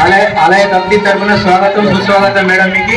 ఆలయ ఆలయ కమిటీ తరఫున స్వాగతం సుస్వాగతం మేడం మీకు.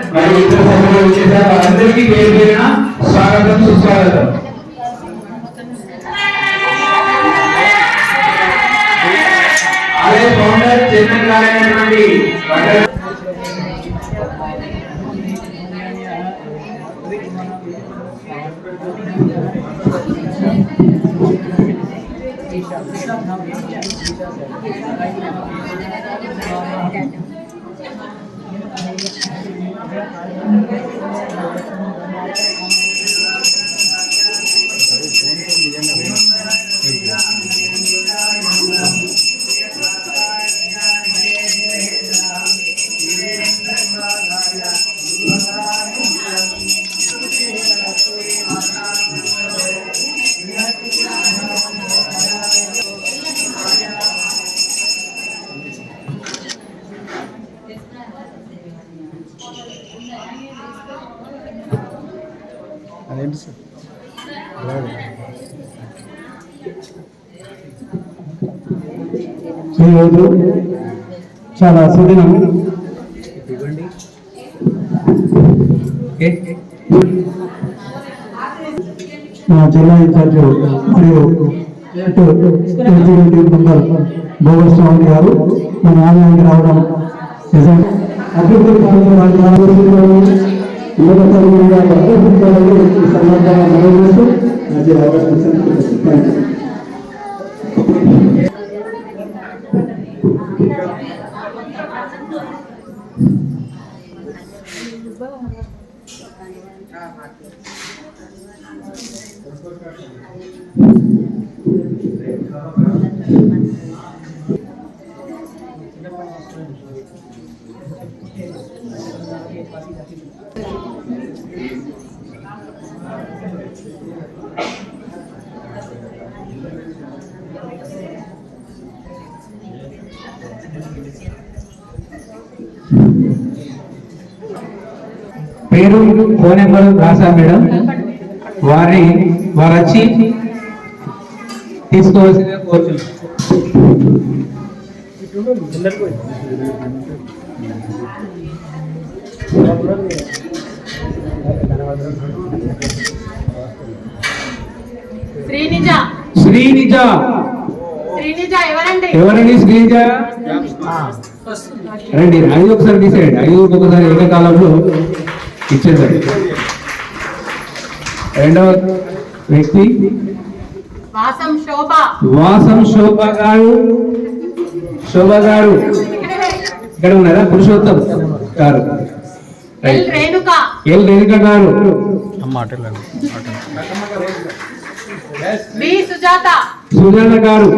మరి ఇతర సభ్యులు వచ్చేసారు వారందరికీ పేరు పేరిన స్వాగతం సుస్వాగతం. ఆలయ ఫౌండర్ చైర్మన్ గారైనటువంటి Gracias. అదేంటి సార్? ఈరోజు చాలా సుదినం. మా జిల్లా ఇన్ఛార్జ్ మరియు ఎగ్జిక్యూటివ్ మెంబర్ భోగస్వామి గారు మన ఆలయానికి రావడం నిజం. అభివృద్ధి పాల్గొనాలని యువత మీద అభివృద్ధి ఈ సందర్భంగా మనవి చేస్తూ నాకు అవకాశం ఇచ్చినందుకు పేరు ఫోన్ నెంబర్ రాసా మేడం వారి వారు వచ్చి తీసుకోవాల్సిందిగా కోరుచున్నాం శ్రీనిజ. శ్రీనిజ. శ్రీనిజ ఎవరండి? ఎవరండి శ్రీనిజ? రండి ఐదు ఒకసారి తీసేయండి. ఐదుగురికి ఒకసారి ఏకకాలంలో ఇచ్చేసారు రెండవ వ్యక్తి. వాసం శోభ. వాసం శోభ గారు. శోభ గారు. ఇక్కడ ఉన్నారా? పురుషోత్తం గారు. ఎల్ రేణుక. ఎల్ రేణుక గారు. బి సుజాత. సుజాత గారు.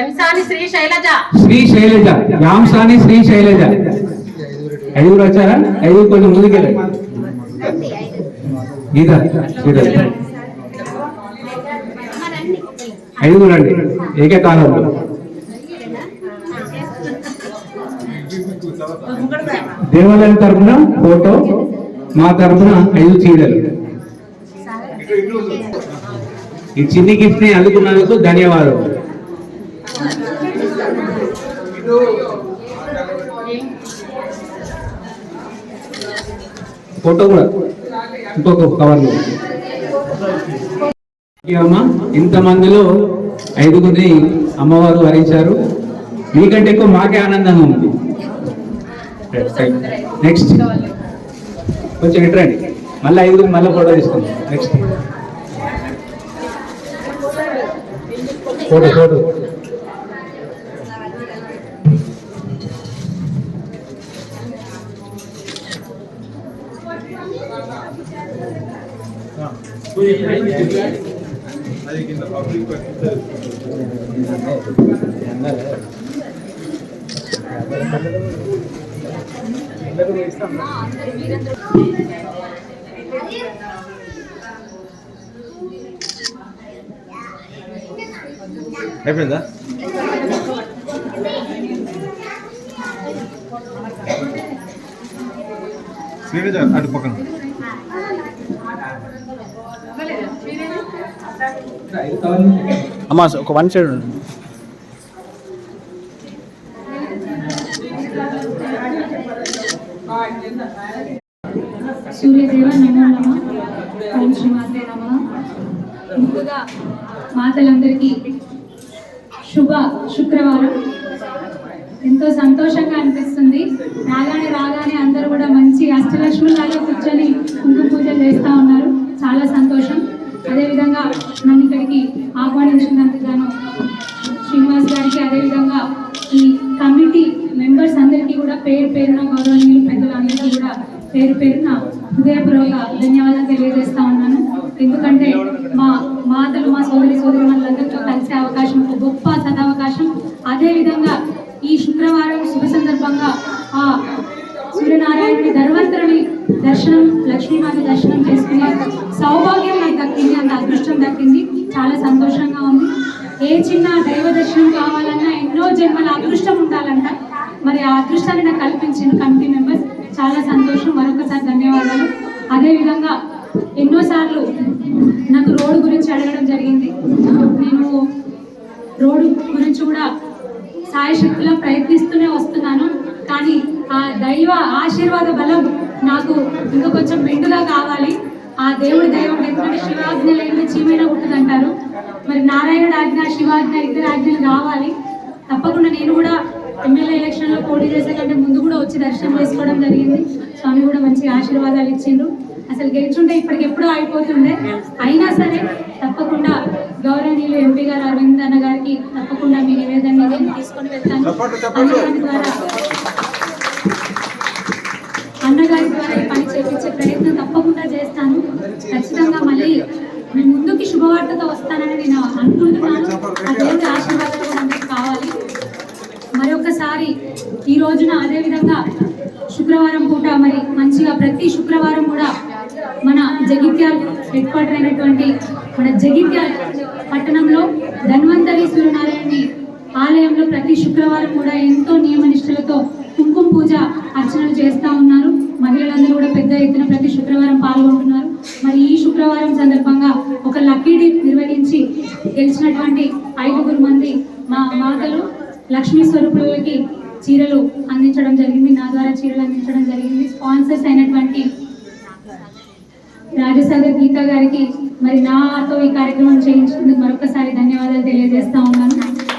ఎంసాని శ్రీ శైలజ. శ్రీ శైలజ. యాంసాని శ్రీ శైలజ. ఐదుగురు వచ్చారా? ఐదుగురు కొంచెం ముందుకెళ్ళండి. గీత ఐదుగురు అండి ఏకకాలంలో దేవాలయం తరఫున ఫోటో మా తరఫున ఐదు చీరలు. ఈ చిన్ని గిఫ్ట్ని అందుకున్నందుకు ధన్యవాదాలు ఫోటో కూడా ఇంకొక కవర్లో అమ్మ ఇంతమందిలో ఐదుగురిని అమ్మవారు వరించారు. మీకంటే ఎక్కువ మాకే ఆనందంగా ఉంది. నెక్స్ట్ కొంచెం ఇట్రండి మళ్ళీ ఐదుగురు మళ్ళీ ఫోటో తీసుకుందాం. నెక్స్ట్ ఫోటో ఫోటో అది కింద పబ్లిక్ అందరూ అయిపోయిందా? శ్రీనిజ అటు పక్కన. అమ్మా ఒక వన్ సైడ్ సూర్యదేవ నమో నమ ఓం శ్రీమాతే నమ ముందుగా మాతలందరికీ శుభ శుక్రవారం. ఎంతో సంతోషంగా అనిపిస్తుంది. రాగానే రాగానే అందరూ కూడా మంచి అష్టలక్ష్ములాగా కూర్చొని కుంకుమ పూజలు చేస్తూ ఉన్నారు చాలా సంతోషం అదేవిధంగా నన్ను ఇక్కడికి ఆహ్వానించినందుకు గాను శ్రీనివాస్ గారికి అదేవిధంగా ఈ కమిటీ మెంబర్స్ అందరికీ కూడా పేరు పేరున గౌరవనీయులు పెద్దలందరికీ కూడా పేరు పేరున హృదయపూర్వక ధన్యవాదాలు తెలియజేస్తా ఉన్నాను ఎందుకంటే మా మాతలు మా సోదరి సోదరి కలిసే అవకాశం ఒక గొప్ప సదావకాశం. అదేవిధంగా ఈ శుక్రవారం శుభ సందర్భంగా ఆ సూర్యనారాయణుడి ధర్వంతరుని దర్శనం లక్ష్మీమాత దర్శనం చేసుకునే సౌభాగ్యం నాకు దక్కింది అంత అదృష్టం దక్కింది. చాలా సంతోషంగా ఉంది. ఏ చిన్న దైవ దర్శనం కావాలన్నా ఎన్నో జన్మల అదృష్టం ఉండాలంట. మరి ఆ అదృష్టాన్ని నాకు కల్పించిన కమిటీ మెంబర్స్ చాలా సంతోషం. మరొకసారి ధన్యవాదాలు. అదేవిధంగా ఎన్నోసార్లు గురించి అడగడం జరిగింది. నేను రోడ్డు గురించి కూడా సాయశక్తిలో ప్రయత్నిస్తూనే వస్తున్నాను. కానీ ఆ దైవ ఆశీర్వాద బలం నాకు ఇంకా కొంచెం మెండుగా కావాలి. ఆ దేవుడి దైవం ఎందుకంటే శివాజ్ఞ లేని చీమైన ఉంటుందంటారు మరి నారాయణుడు ఆజ్ఞ శివాజ్ఞ ఇద్దరు ఆజ్ఞలు కావాలి తప్పకుండా నేను కూడా ఎమ్మెల్యే ఎలక్షన్లో పోటీ చేసే కంటే ముందు కూడా వచ్చి దర్శనం చేసుకోవడం జరిగింది. స్వామి కూడా మంచి ఆశీర్వాదాలు ఇచ్చిండ్రు. అసలు గెలిచుంటే ఇప్పటికెప్పుడో అయిపోతుండే అయినా సరే తప్పకుండా గౌరవనీయులు ఎంపీ గారు అరవింద్ అన్న గారికి తప్పకుండా మీ నివేదన తీసుకొని వెళ్తాను. అన్నగారి ద్వారా అన్నగారి ద్వారా ఈ పని చేపించే ప్రయత్నం తప్పకుండా చేస్తాను. ఖచ్చితంగా మళ్ళీ మీ ముందుకి శుభవార్తతో వస్తానని నేను అనుకుంటున్నాను. ఆ దేవుడి ఆశీర్వాదాలు కూడా అందరికీ కావాలి. మరొకసారి ఈ రోజున అదే విధంగా శుక్రవారం పూట మరి మంచిగా ప్రతి శుక్రవారం కూడా మన జగిత్యాల్ హెడ్ క్వార్టర్ అయినటువంటి మన జగిత్యాల్ పట్టణంలో ధన్వంతరి సూర్యనారాయణని ఆలయంలో ప్రతి శుక్రవారం కూడా ఎంతో నియమనిష్టలతో కుంకుమ పూజ అర్చనలు చేస్తూ ఉన్నారు. మహిళలందరూ కూడా పెద్ద ఎత్తున ప్రతి శుక్రవారం పాల్గొంటున్నారు. మరి ఈ శుక్రవారం సందర్భంగా ఒక లక్కీ డీప్ నిర్వహించి గెలిచినటువంటి ఐదుగురు మంది మా మాతలు లక్ష్మీ స్వరూపులకి చీరలు అందించడం జరిగింది. నా ద్వారా చీరలు అందించడం జరిగింది. స్పాన్సర్స్ అయినటువంటి రాజసాగర్ గీత గారికి మరి నాతో ఈ కార్యక్రమం చేయించినందుకు మరొకసారి ధన్యవాదాలు తెలియజేస్తా ఉన్నాను.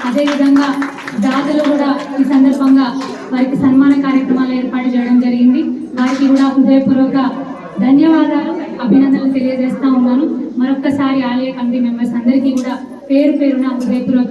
అదేవిధంగా దాతలు కూడా ఈ సందర్భంగా వారికి సన్మాన కార్యక్రమాలు ఏర్పాటు చేయడం జరిగింది. వారికి కూడా హృదయపూర్వక ధన్యవాదాలు అభినందనలు తెలియజేస్తా ఉన్నాను. మరొక్కసారి ఆలయ కమిటీ మెంబర్స్ అందరికీ కూడా పేరు పేరున హృదయపూర్వక